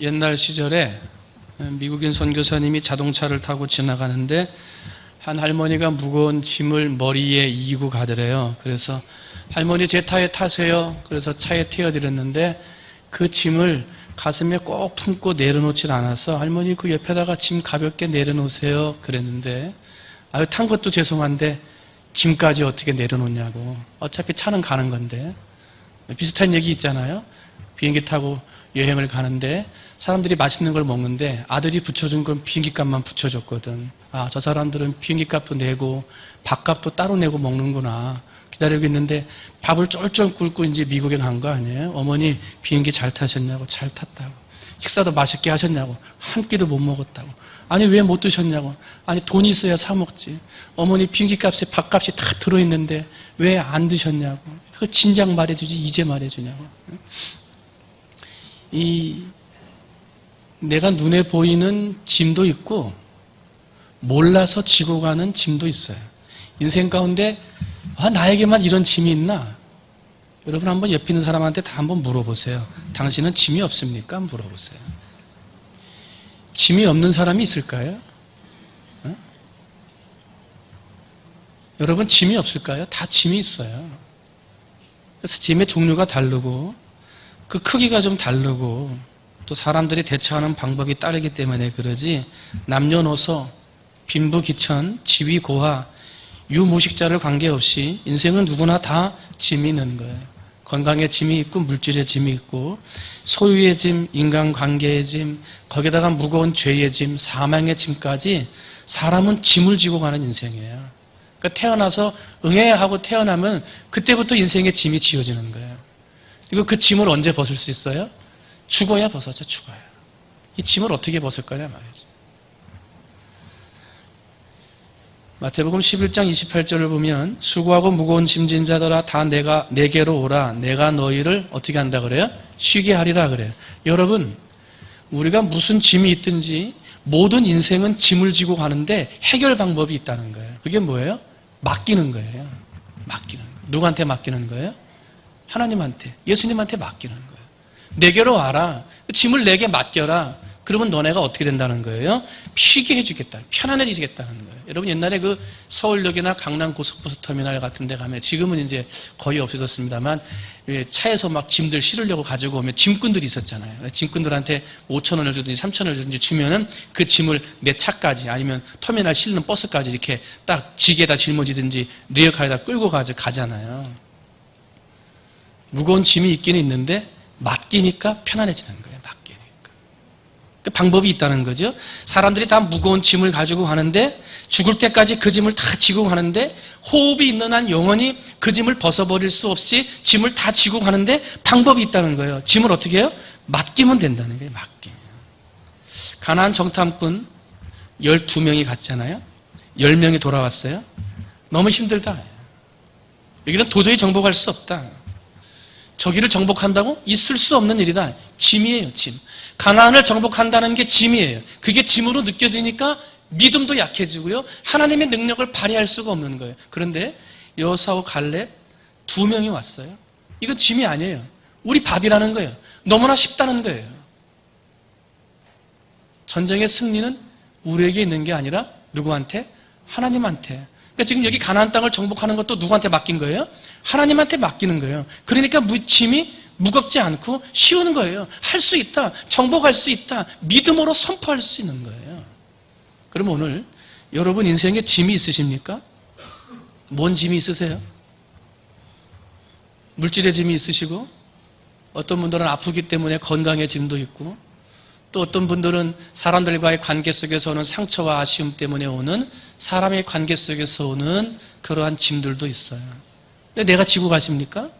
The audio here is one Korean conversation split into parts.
옛날 시절에 미국인 선교사님이 자동차를 타고 지나가는데 한 할머니가 무거운 짐을 머리에 이고 가더래요. 그래서 할머니 제 차에 타세요. 그래서 차에 태워드렸는데 그 짐을 가슴에 꼭 품고 내려놓질 않아서 할머니 그 옆에다가 짐 가볍게 내려놓으세요. 그랬는데 아유 탄 것도 죄송한데 짐까지 어떻게 내려놓냐고 어차피 차는 가는 건데 비슷한 얘기 있잖아요. 비행기 타고 여행을 가는데 사람들이 맛있는 걸 먹는데 아들이 붙여준 건 비행기 값만 붙여줬거든. 아, 저 사람들은 비행기 값도 내고 밥값도 따로 내고 먹는구나. 기다리고 있는데 밥을 쫄쫄 굶고 이제 미국에 간 거 아니에요? 어머니 비행기 잘 타셨냐고 잘 탔다고. 식사도 맛있게 하셨냐고 한 끼도 못 먹었다고. 아니 왜 못 드셨냐고. 아니 돈이 있어야 사 먹지. 어머니 비행기 값에 밥값이 다 들어있는데 왜 안 드셨냐고. 그 진작 말해주지 이제 말해주냐고. 이 내가 눈에 보이는 짐도 있고 몰라서 지고 가는 짐도 있어요. 인생 가운데 아, 나에게만 이런 짐이 있나? 여러분 한번 옆에 있는 사람한테 다 한번 물어보세요. 당신은 짐이 없습니까? 물어보세요. 짐이 없는 사람이 있을까요? 어? 여러분 짐이 없을까요? 다 짐이 있어요. 그래서 짐의 종류가 다르고 그 크기가 좀 다르고 또 사람들이 대처하는 방법이 다르기 때문에 그러지 남녀노소 빈부귀천 지위고하 유무식자를 관계없이 인생은 누구나 다 짐이 있는 거예요. 건강의 짐이 있고 물질의 짐이 있고 소유의 짐, 인간관계의 짐, 거기다가 무거운 죄의 짐, 사망의 짐까지 사람은 짐을 지고 가는 인생이에요. 그러니까 태어나서 응해야 하고 태어나면 그때부터 인생의 짐이 지어지는 거예요. 그리고 그 짐을 언제 벗을 수 있어요? 죽어야 벗어져, 죽어야. 이 짐을 어떻게 벗을 거냐 말이죠. 마태복음 11장 28절을 보면 수고하고 무거운 짐진 자들아 다 내가 내게로 오라 내가 너희를 어떻게 한다 그래요? 쉬게 하리라 그래요. 여러분 우리가 무슨 짐이 있든지 모든 인생은 짐을 지고 가는데 해결 방법이 있다는 거예요. 그게 뭐예요? 맡기는 거예요. 맡기는 거. 누구한테 맡기는 거예요? 하나님한테, 예수님한테 맡기는 거예요. 내게로 와라. 짐을 내게 맡겨라. 그러면 너네가 어떻게 된다는 거예요? 쉬게 해주겠다. 편안해지겠다는 거예요. 여러분 옛날에 그 서울역이나 강남 고속버스 터미널 같은 데 가면 지금은 이제 거의 없어졌습니다만 차에서 막 짐들 실으려고 가지고 오면 짐꾼들이 있었잖아요. 짐꾼들한테 5천 원을 주든지 3천 원을 주든지 주면은 그 짐을 내 차까지 아니면 터미널 실는 버스까지 이렇게 딱 지게다 짊어지든지 리어카에다 끌고 가지고 가잖아요. 무거운 짐이 있기는 있는데 맡기니까 편안해지는 거예요. 맡기니까. 그 방법이 있다는 거죠. 사람들이 다 무거운 짐을 가지고 가는데 죽을 때까지 그 짐을 다 지고 가는데 호흡이 있는 한 영원히 그 짐을 벗어버릴 수 없이 짐을 다 지고 가는데 방법이 있다는 거예요. 짐을 어떻게 해요? 맡기면 된다는 거예요. 맡기면. 가나안 정탐꾼 12명이 갔잖아요. 10명이 돌아왔어요. 너무 힘들다. 여기는 도저히 정복할 수 없다. 저기를 정복한다고 있을 수 없는 일이다. 짐이에요, 짐. 가나안을 정복한다는 게 짐이에요. 그게 짐으로 느껴지니까 믿음도 약해지고요. 하나님의 능력을 발휘할 수가 없는 거예요. 그런데 여사오 갈렙 두 명이 왔어요. 이건 짐이 아니에요. 우리 밥이라는 거예요. 너무나 쉽다는 거예요. 전쟁의 승리는 우리에게 있는 게 아니라 누구한테? 하나님한테. 그러니까 지금 여기 가나안 땅을 정복하는 것도 누구한테 맡긴 거예요? 하나님한테 맡기는 거예요. 그러니까 무침이 무겁지 않고 쉬운 거예요. 할 수 있다. 정복할 수 있다. 믿음으로 선포할 수 있는 거예요. 그럼 오늘 여러분 인생에 짐이 있으십니까? 뭔 짐이 있으세요? 물질의 짐이 있으시고 어떤 분들은 아프기 때문에 건강의 짐도 있고 또 어떤 분들은 사람들과의 관계 속에서 오는 상처와 아쉬움 때문에 오는 사람의 관계 속에서 오는 그러한 짐들도 있어요. 근데 내가 지고 가십니까?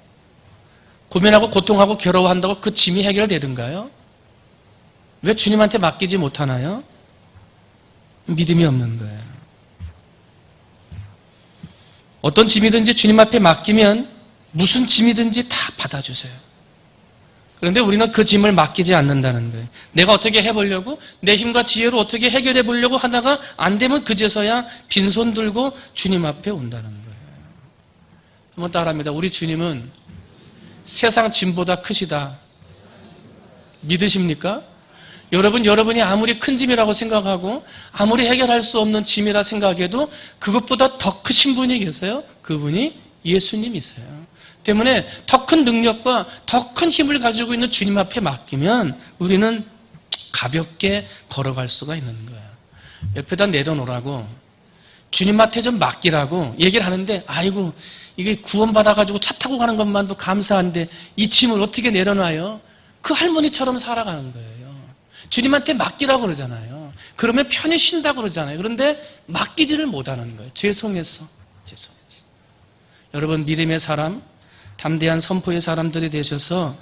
고민하고 고통하고 괴로워한다고 그 짐이 해결되든가요? 왜 주님한테 맡기지 못하나요? 믿음이 없는 거예요. 어떤 짐이든지 주님 앞에 맡기면 무슨 짐이든지 다 받아주세요. 그런데 우리는 그 짐을 맡기지 않는다는 거예요. 내가 어떻게 해보려고 내 힘과 지혜로 어떻게 해결해 보려고 하다가 안 되면 그제서야 빈손 들고 주님 앞에 온다는 거예요. 한번 따라합니다. 우리 주님은 세상 짐보다 크시다. 믿으십니까? 여러분, 여러분이 아무리 큰 짐이라고 생각하고 아무리 해결할 수 없는 짐이라 생각해도 그것보다 더 크신 분이 계세요. 그분이 예수님이세요. 때문에 더 큰 능력과 더 큰 힘을 가지고 있는 주님 앞에 맡기면 우리는 가볍게 걸어갈 수가 있는 거예요. 옆에다 내려놓으라고 주님한테 좀 맡기라고 얘기를 하는데 아이고 이게 구원받아가지고 차 타고 가는 것만도 감사한데 이 짐을 어떻게 내려놔요? 그 할머니처럼 살아가는 거예요. 주님한테 맡기라고 그러잖아요. 그러면 편히 쉰다고 그러잖아요. 그런데 맡기지를 못하는 거예요. 죄송해서. 죄송해서. 여러분 믿음의 사람, 담대한 선포의 사람들이 되셔서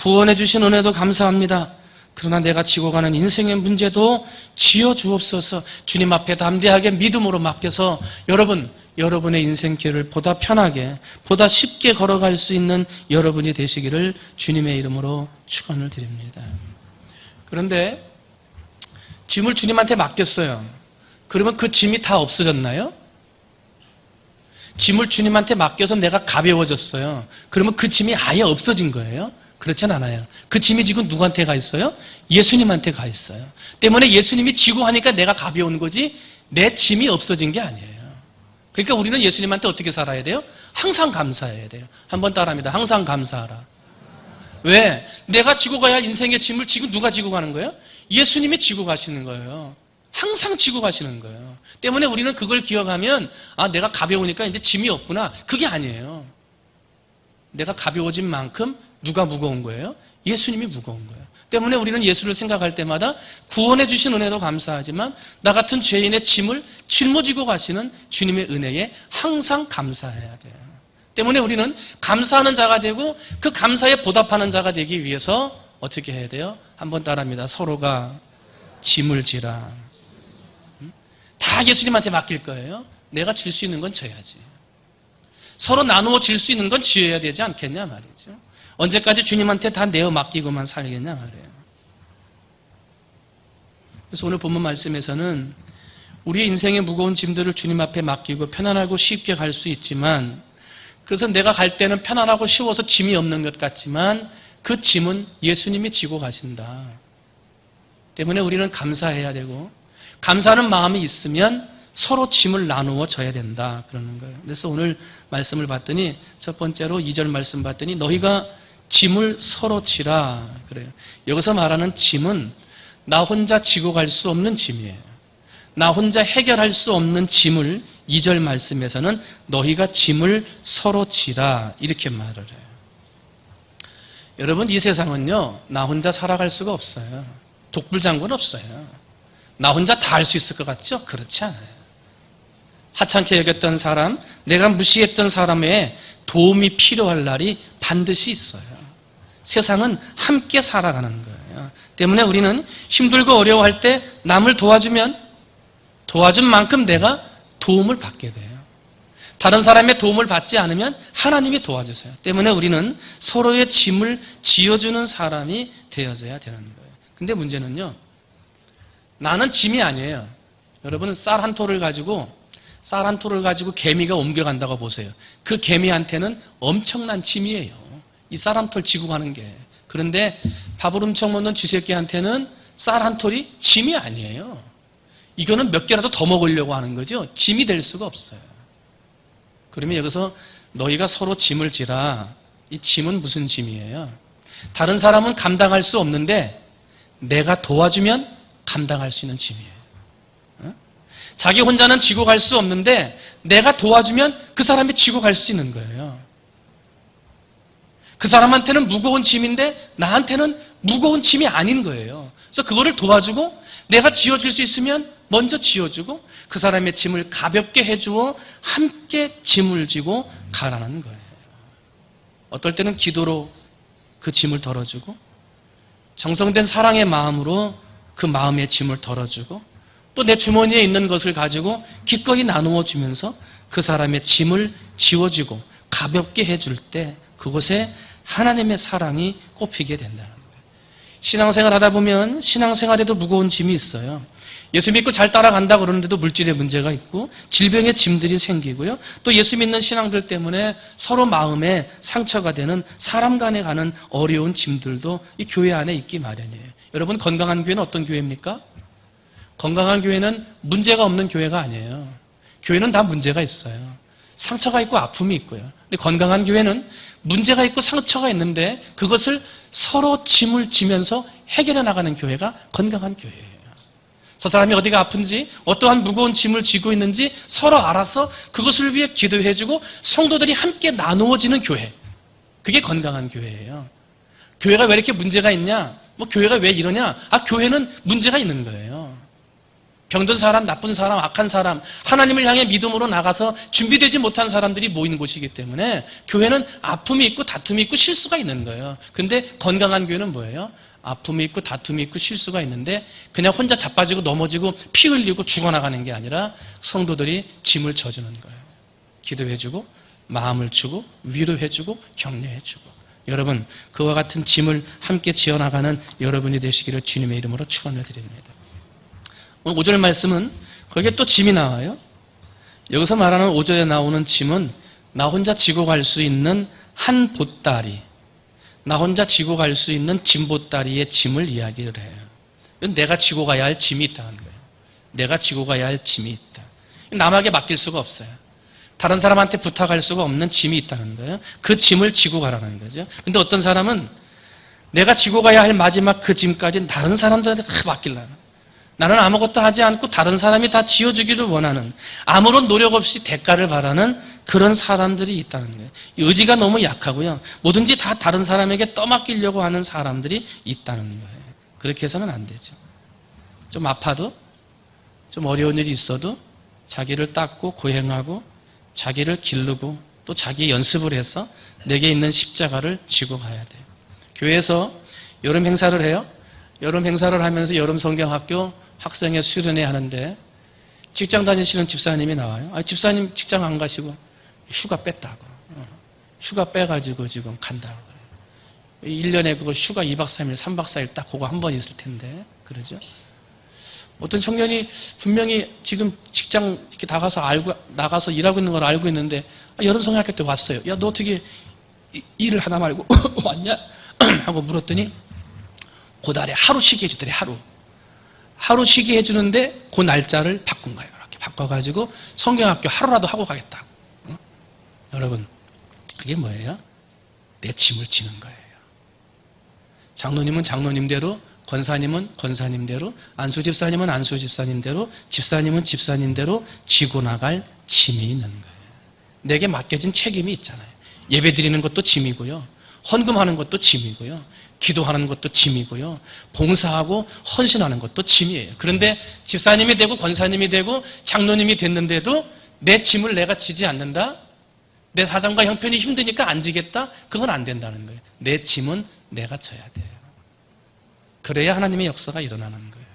구원해 주신 은혜도 감사합니다. 그러나 내가 지고 가는 인생의 문제도 지어 주옵소서. 주님 앞에 담대하게 믿음으로 맡겨서 여러분 여러분의 인생길을 보다 편하게 보다 쉽게 걸어갈 수 있는 여러분이 되시기를 주님의 이름으로 축원을 드립니다. 그런데 짐을 주님한테 맡겼어요. 그러면 그 짐이 다 없어졌나요? 짐을 주님한테 맡겨서 내가 가벼워졌어요. 그러면 그 짐이 아예 없어진 거예요? 그렇진 않아요. 그 짐이 지금 누구한테 가 있어요? 예수님한테 가 있어요. 때문에 예수님이 지고 하니까 내가 가벼운 거지 내 짐이 없어진 게 아니에요. 그러니까 우리는 예수님한테 어떻게 살아야 돼요? 항상 감사해야 돼요. 한번 따라합니다. 항상 감사하라. 왜? 내가 지고 가야 인생의 짐을 지금 누가 지고 가는 거예요? 예수님이 지고 가시는 거예요. 항상 지고 가시는 거예요. 때문에 우리는 그걸 기억하면 아 내가 가벼우니까 이제 짐이 없구나. 그게 아니에요. 내가 가벼워진 만큼 누가 무거운 거예요? 예수님이 무거운 거예요. 때문에 우리는 예수를 생각할 때마다 구원해 주신 은혜도 감사하지만 나 같은 죄인의 짐을 짊어지고 가시는 주님의 은혜에 항상 감사해야 돼요. 때문에 우리는 감사하는 자가 되고 그 감사에 보답하는 자가 되기 위해서 어떻게 해야 돼요? 한번 따라합니다. 서로가 짐을 지라. 다 예수님한테 맡길 거예요. 내가 질 수 있는 건 져야지. 서로 나누어 질 수 있는 건 지어야 되지 않겠냐 말이죠. 언제까지 주님한테 다 내어 맡기고만 살겠냐 말이에요. 그래서 오늘 본문 말씀에서는 우리의 인생의 무거운 짐들을 주님 앞에 맡기고 편안하고 쉽게 갈 수 있지만 그래서 내가 갈 때는 편안하고 쉬워서 짐이 없는 것 같지만 그 짐은 예수님이 지고 가신다. 때문에 우리는 감사해야 되고 감사하는 마음이 있으면 서로 짐을 나누어 져야 된다. 그러는 거예요. 그래서 오늘 말씀을 봤더니 첫 번째로 2절 말씀 봤더니 너희가 짐을 서로 지라. 그래요. 여기서 말하는 짐은 나 혼자 지고 갈 수 없는 짐이에요. 나 혼자 해결할 수 없는 짐을 2절 말씀에서는 너희가 짐을 서로 지라. 이렇게 말을 해요. 여러분, 이 세상은요, 나 혼자 살아갈 수가 없어요. 독불장군 없어요. 나 혼자 다 할 수 있을 것 같죠? 그렇지 않아요. 하찮게 여겼던 사람, 내가 무시했던 사람의 도움이 필요할 날이 반드시 있어요. 세상은 함께 살아가는 거예요. 때문에 우리는 힘들고 어려워할 때 남을 도와주면 도와준 만큼 내가 도움을 받게 돼요. 다른 사람의 도움을 받지 않으면 하나님이 도와주세요. 때문에 우리는 서로의 짐을 지어주는 사람이 되어져야 되는 거예요. 근데 문제는요, 나는 짐이 아니에요. 여러분, 쌀한 톨을 가지고, 쌀한 톨을 가지고 개미가 옮겨간다고 보세요. 그 개미한테는 엄청난 짐이에요. 이 쌀 한 톨 지고 가는 게. 그런데 밥을 훔쳐 먹는 쥐새끼한테는 쌀 한 톨이 짐이 아니에요. 이거는 몇 개라도 더 먹으려고 하는 거죠. 짐이 될 수가 없어요. 그러면 여기서 너희가 서로 짐을 지라. 이 짐은 무슨 짐이에요? 다른 사람은 감당할 수 없는데 내가 도와주면 감당할 수 있는 짐이에요. 어? 자기 혼자는 지고 갈 수 없는데 내가 도와주면 그 사람이 지고 갈 수 있는 거예요. 그 사람한테는 무거운 짐인데 나한테는 무거운 짐이 아닌 거예요. 그래서 그거를 도와주고 내가 지어줄 수 있으면 먼저 지어주고 그 사람의 짐을 가볍게 해주어 함께 짐을 지고 가라는 거예요. 어떨 때는 기도로 그 짐을 덜어주고 정성된 사랑의 마음으로 그 마음의 짐을 덜어주고 또 내 주머니에 있는 것을 가지고 기꺼이 나누어 주면서 그 사람의 짐을 지워주고 가볍게 해줄 때 그곳에 하나님의 사랑이 꼽히게 된다는 거예요. 신앙생활 하다 보면 신앙생활에도 무거운 짐이 있어요. 예수 믿고 잘 따라간다 그러는데도 물질의 문제가 있고 질병의 짐들이 생기고요. 또 예수 믿는 신앙들 때문에 서로 마음에 상처가 되는 사람 간에 가는 어려운 짐들도 이 교회 안에 있기 마련이에요. 여러분 건강한 교회는 어떤 교회입니까? 건강한 교회는 문제가 없는 교회가 아니에요. 교회는 다 문제가 있어요. 상처가 있고 아픔이 있고요. 근데 건강한 교회는 문제가 있고 상처가 있는데 그것을 서로 짐을 지면서 해결해 나가는 교회가 건강한 교회예요. 저 사람이 어디가 아픈지 어떠한 무거운 짐을 지고 있는지 서로 알아서 그것을 위해 기도해주고 성도들이 함께 나누어지는 교회. 그게 건강한 교회예요. 교회가 왜 이렇게 문제가 있냐? 뭐 교회가 왜 이러냐? 아 교회는 문제가 있는 거예요. 병든 사람, 나쁜 사람, 악한 사람, 하나님을 향해 믿음으로 나가서 준비되지 못한 사람들이 모이는 곳이기 때문에 교회는 아픔이 있고 다툼이 있고 실수가 있는 거예요. 근데 건강한 교회는 뭐예요? 아픔이 있고 다툼이 있고 실수가 있는데 그냥 혼자 자빠지고 넘어지고 피 흘리고 죽어나가는 게 아니라 성도들이 짐을 져주는 거예요. 기도해주고 마음을 주고 위로해주고 격려해주고 여러분 그와 같은 짐을 함께 지어나가는 여러분이 되시기를 주님의 이름으로 축원을 드립니다. 오늘 5절 말씀은 거기에 또 짐이 나와요. 여기서 말하는 5절에 나오는 짐은 나 혼자 지고 갈 수 있는 한 보따리 나 혼자 지고 갈 수 있는 짐보따리의 짐을 이야기를 해요. 내가 지고 가야 할 짐이 있다는 거예요. 내가 지고 가야 할 짐이 있다. 남에게 맡길 수가 없어요. 다른 사람한테 부탁할 수가 없는 짐이 있다는 거예요. 그 짐을 지고 가라는 거죠. 근데 어떤 사람은 내가 지고 가야 할 마지막 그 짐까지 다른 사람들한테 다 맡길라는 나는 아무것도 하지 않고 다른 사람이 다 지어주기를 원하는 아무런 노력 없이 대가를 바라는 그런 사람들이 있다는 거예요. 의지가 너무 약하고요. 뭐든지 다 다른 사람에게 떠맡기려고 하는 사람들이 있다는 거예요. 그렇게 해서는 안 되죠. 좀 아파도 좀 어려운 일이 있어도 자기를 닦고 고행하고 자기를 기르고 또 자기 연습을 해서 내게 있는 십자가를 지고 가야 돼요. 교회에서 여름 행사를 해요. 여름 행사를 하면서 여름 성경학교 학생회 수련회 하는데 직장 다니시는 집사님이 나와요. 아, 집사님 직장 안 가시고 휴가 뺐다고. 어. 휴가 빼가지고 지금 간다고 그래요. 1년에 그거 휴가 2박 3일, 3박 4일 딱 그거 한 번 있을 텐데. 그러죠? 어떤 청년이 분명히 지금 직장 이렇게 나가서 알고, 나가서 일하고 있는 걸 알고 있는데, 아, 여름 성학교 때 왔어요. 야, 너 어떻게 일을 하나 말고 왔냐? 하고 물었더니, 고달에 하루 쉬게 해주더래, 하루. 하루 쉬게 해주는데 그 날짜를 바꾼 거예요. 이렇게 바꿔가지고 성경학교 하루라도 하고 가겠다. 어? 여러분, 그게 뭐예요? 내 짐을 지는 거예요. 장로님은 장로님대로, 권사님은 권사님대로, 안수 집사님은 안수 집사님대로, 집사님은 집사님대로 지고 나갈 짐이 있는 거예요. 내게 맡겨진 책임이 있잖아요. 예배 드리는 것도 짐이고요. 헌금하는 것도 짐이고요. 기도하는 것도 짐이고요. 봉사하고 헌신하는 것도 짐이에요. 그런데 집사님이 되고 권사님이 되고 장로님이 됐는데도 내 짐을 내가 지지 않는다? 내 사정과 형편이 힘드니까 안 지겠다? 그건 안 된다는 거예요. 내 짐은 내가 져야 돼요. 그래야 하나님의 역사가 일어나는 거예요.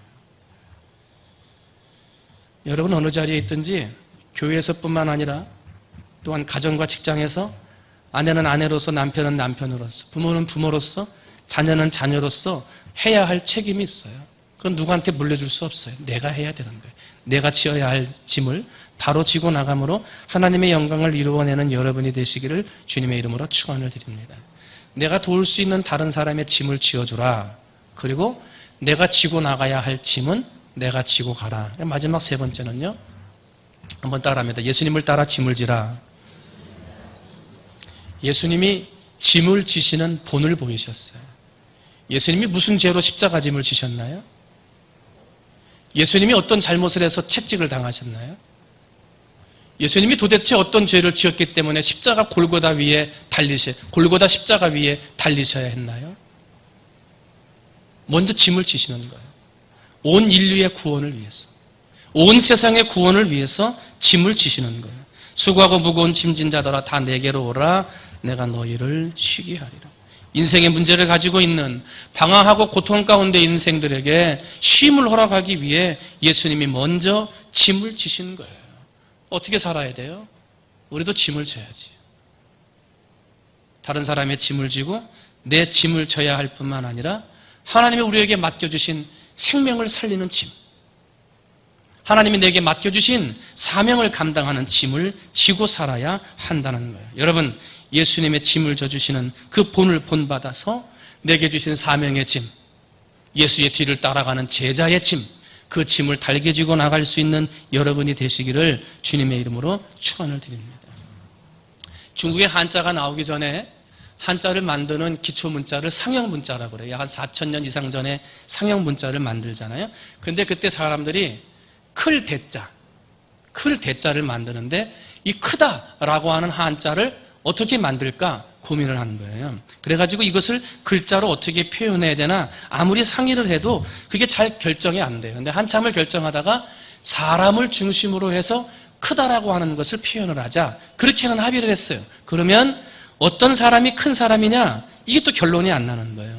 여러분 어느 자리에 있든지 교회에서뿐만 아니라 또한 가정과 직장에서 아내는 아내로서 남편은 남편으로서 부모는 부모로서 자녀는 자녀로서 해야 할 책임이 있어요. 그건 누구한테 물려줄 수 없어요. 내가 해야 되는 거예요. 내가 지어야 할 짐을 바로 지고 나감으로 하나님의 영광을 이루어내는 여러분이 되시기를 주님의 이름으로 축원을 드립니다. 내가 도울 수 있는 다른 사람의 짐을 지어주라. 그리고 내가 지고 나가야 할 짐은 내가 지고 가라. 마지막 세 번째는요. 한번 따라합니다. 예수님을 따라 짐을 지라. 예수님이 짐을 지시는 본을 보이셨어요. 예수님이 무슨 죄로 십자가 짐을 지셨나요? 예수님이 어떤 잘못을 해서 채찍을 당하셨나요? 예수님이 도대체 어떤 죄를 지었기 때문에 십자가 골고다 위에 달리셔, 골고다 십자가 위에 달리셔야 했나요? 먼저 짐을 지시는 거예요. 온 인류의 구원을 위해서. 온 세상의 구원을 위해서 짐을 지시는 거예요. 수고하고 무거운 짐진 자들아 다 내게로 오라 내가 너희를 쉬게 하리라. 인생의 문제를 가지고 있는 방황하고 고통 가운데 인생들에게 쉼을 허락하기 위해 예수님이 먼저 짐을 지신 거예요. 어떻게 살아야 돼요? 우리도 짐을 져야지. 다른 사람의 짐을 지고 내 짐을 져야 할 뿐만 아니라 하나님이 우리에게 맡겨주신 생명을 살리는 짐. 하나님이 내게 맡겨주신 사명을 감당하는 짐을 지고 살아야 한다는 거예요. 여러분, 예수님의 짐을 져주시는 그 본을 본받아서 내게 주신 사명의 짐, 예수의 뒤를 따라가는 제자의 짐, 그 짐을 달게 지고 나갈 수 있는 여러분이 되시기를 주님의 이름으로 축원을 드립니다. 중국의 한자가 나오기 전에 한자를 만드는 기초 문자를 상형 문자라고 그래요. 한 4천 년 이상 전에 상형 문자를 만들잖아요. 근데 그때 사람들이 클 대자, 클 대자를 만드는데 이 크다라고 하는 한자를 어떻게 만들까 고민을 하는 거예요. 그래가지고 이것을 글자로 어떻게 표현해야 되나 아무리 상의를 해도 그게 잘 결정이 안 돼요. 근데 한참을 결정하다가 사람을 중심으로 해서 크다라고 하는 것을 표현을 하자. 그렇게는 합의를 했어요. 그러면 어떤 사람이 큰 사람이냐? 이게 또 결론이 안 나는 거예요.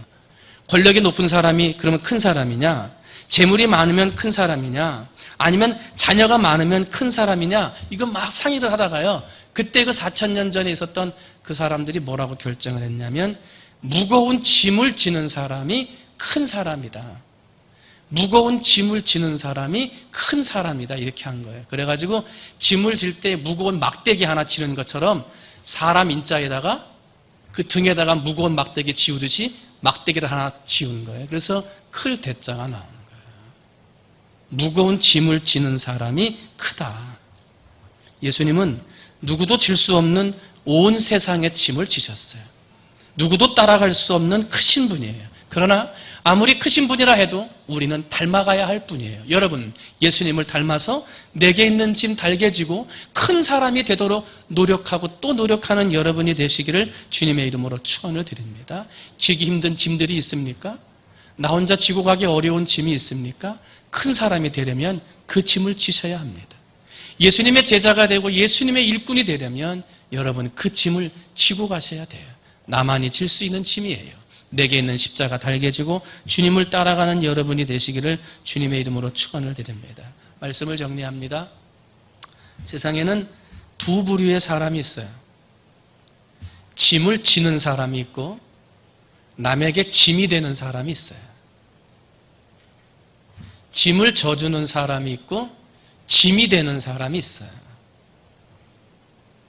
권력이 높은 사람이 그러면 큰 사람이냐? 재물이 많으면 큰 사람이냐? 아니면 자녀가 많으면 큰 사람이냐? 이건 막 상의를 하다가요. 그때 그 4천년 전에 있었던 그 사람들이 뭐라고 결정을 했냐면 무거운 짐을 지는 사람이 큰 사람이다. 무거운 짐을 지는 사람이 큰 사람이다. 이렇게 한 거예요. 그래가지고 짐을 질 때 무거운 막대기 하나 지는 것처럼 사람 인자에다가 그 등에다가 무거운 막대기 지우듯이 막대기를 하나 지운 거예요. 그래서 클 대자가 나오는 거예요. 무거운 짐을 지는 사람이 크다. 예수님은 누구도 질 수 없는 온 세상의 짐을 지셨어요. 누구도 따라갈 수 없는 크신 분이에요. 그러나 아무리 크신 분이라 해도 우리는 닮아가야 할 뿐이에요. 여러분, 예수님을 닮아서 내게 있는 짐 달게 지고 큰 사람이 되도록 노력하고 또 노력하는 여러분이 되시기를 주님의 이름으로 축원을 드립니다. 지기 힘든 짐들이 있습니까? 나 혼자 지고 가기 어려운 짐이 있습니까? 큰 사람이 되려면 그 짐을 지셔야 합니다. 예수님의 제자가 되고 예수님의 일꾼이 되려면 여러분 그 짐을 지고 가셔야 돼요. 나만이 질 수 있는 짐이에요. 내게 있는 십자가 달게 지고 주님을 따라가는 여러분이 되시기를 주님의 이름으로 축원을 드립니다. 말씀을 정리합니다. 세상에는 두 부류의 사람이 있어요. 짐을 지는 사람이 있고 남에게 짐이 되는 사람이 있어요. 짐을 져주는 사람이 있고 짐이 되는 사람이 있어요.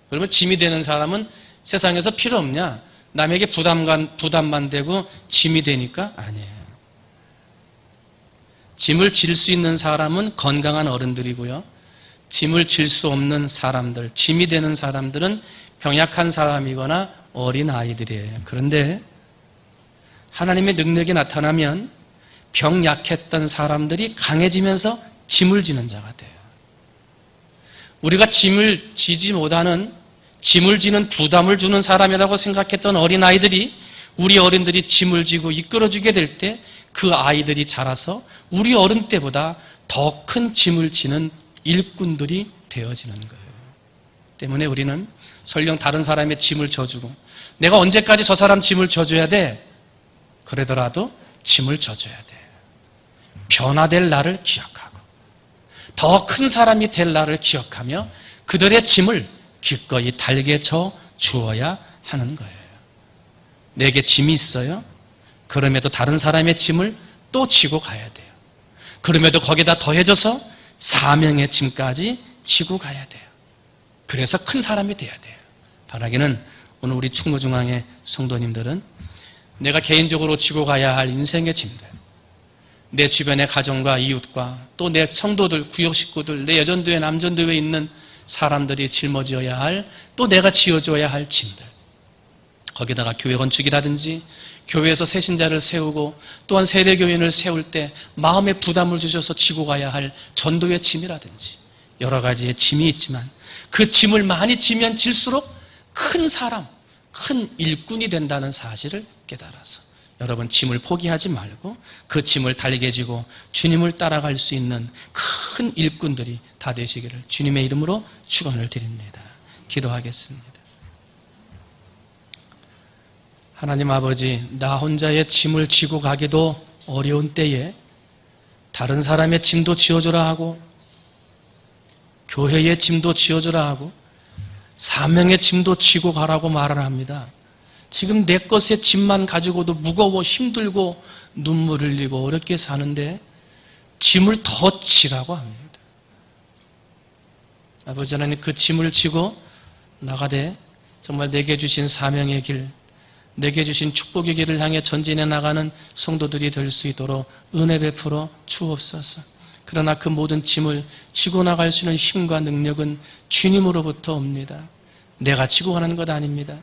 그러면 짐이 되는 사람은 세상에서 필요 없냐? 남에게 부담만, 부담만 되고 짐이 되니까? 아니에요. 짐을 질 수 있는 사람은 건강한 어른들이고요. 짐을 질 수 없는 사람들, 짐이 되는 사람들은 병약한 사람이거나 어린 아이들이에요. 그런데 하나님의 능력이 나타나면 병약했던 사람들이 강해지면서 짐을 지는 자가 돼요. 우리가 짐을 지지 못하는 짐을 지는 부담을 주는 사람이라고 생각했던 어린아이들이 우리 어른들이 짐을 지고 이끌어주게 될 때 그 아이들이 자라서 우리 어른 때보다 더 큰 짐을 지는 일꾼들이 되어지는 거예요. 때문에 우리는 설령 다른 사람의 짐을 져주고 내가 언제까지 저 사람 짐을 져줘야 돼? 그러더라도 짐을 져줘야 돼. 변화될 날을 기억하고 더 큰 사람이 될 날을 기억하며 그들의 짐을 기꺼이 달게 쳐 주어야 하는 거예요. 내게 짐이 있어요? 그럼에도 다른 사람의 짐을 또 지고 가야 돼요. 그럼에도 거기다 더해져서 사명의 짐까지 지고 가야 돼요. 그래서 큰 사람이 돼야 돼요. 바라기는 오늘 우리 충무중앙의 성도님들은 내가 개인적으로 지고 가야 할 인생의 짐들, 내 주변의 가정과 이웃과 또 내 성도들, 구역 식구들, 내 여전도회, 남전도회에 있는 사람들이 짊어져야 할, 또 내가 지어줘야 할 짐들. 거기다가 교회 건축이라든지 교회에서 새신자를 세우고 또한 세례교인을 세울 때 마음의 부담을 주셔서 지고 가야 할 전도의 짐이라든지 여러 가지의 짐이 있지만 그 짐을 많이 지면 질수록 큰 사람, 큰 일꾼이 된다는 사실을 깨달아서 여러분 짐을 포기하지 말고 그 짐을 달게 지고 주님을 따라갈 수 있는 큰 일꾼들이 다 되시기를 주님의 이름으로 축원을 드립니다. 기도하겠습니다. 하나님 아버지, 나 혼자의 짐을 지고 가기도 어려운 때에 다른 사람의 짐도 지어주라 하고 교회의 짐도 지어주라 하고 사명의 짐도 지고 가라고 말을 합니다. 지금 내 것의 짐만 가지고도 무거워 힘들고 눈물 흘리고 어렵게 사는데 짐을 더 지라고 합니다. 아버지 하나님 그 짐을 지고 나가되 정말 내게 주신 사명의 길 내게 주신 축복의 길을 향해 전진해 나가는 성도들이 될 수 있도록 은혜 베풀어 주옵소서. 그러나 그 모든 짐을 지고 나갈 수 있는 힘과 능력은 주님으로부터 옵니다. 내가 지고 가는 것 아닙니다.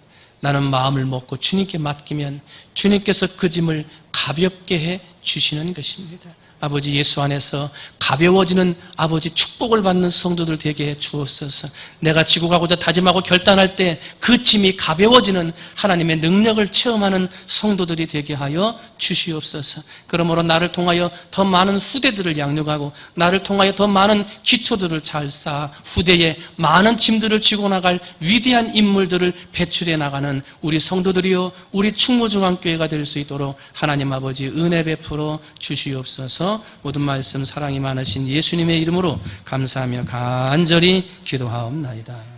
나는 마음을 먹고 주님께 맡기면 주님께서 그 짐을 가볍게 해 주시는 것입니다. 아버지 예수 안에서 가벼워지는 아버지 축복을 받는 성도들 되게 해 주옵소서. 내가 지고 가고자 다짐하고 결단할 때 그 짐이 가벼워지는 하나님의 능력을 체험하는 성도들이 되게 하여 주시옵소서. 그러므로 나를 통하여 더 많은 후대들을 양육하고 나를 통하여 더 많은 기초들을 잘 쌓아 후대에 많은 짐들을 지고 나갈 위대한 인물들을 배출해 나가는 우리 성도들이요 우리 충무중앙교회가 될 수 있도록 하나님 아버지 은혜 베풀어 주시옵소서. 모든 말씀 사랑이 많으신 예수님의 이름으로 감사하며 간절히 기도하옵나이다.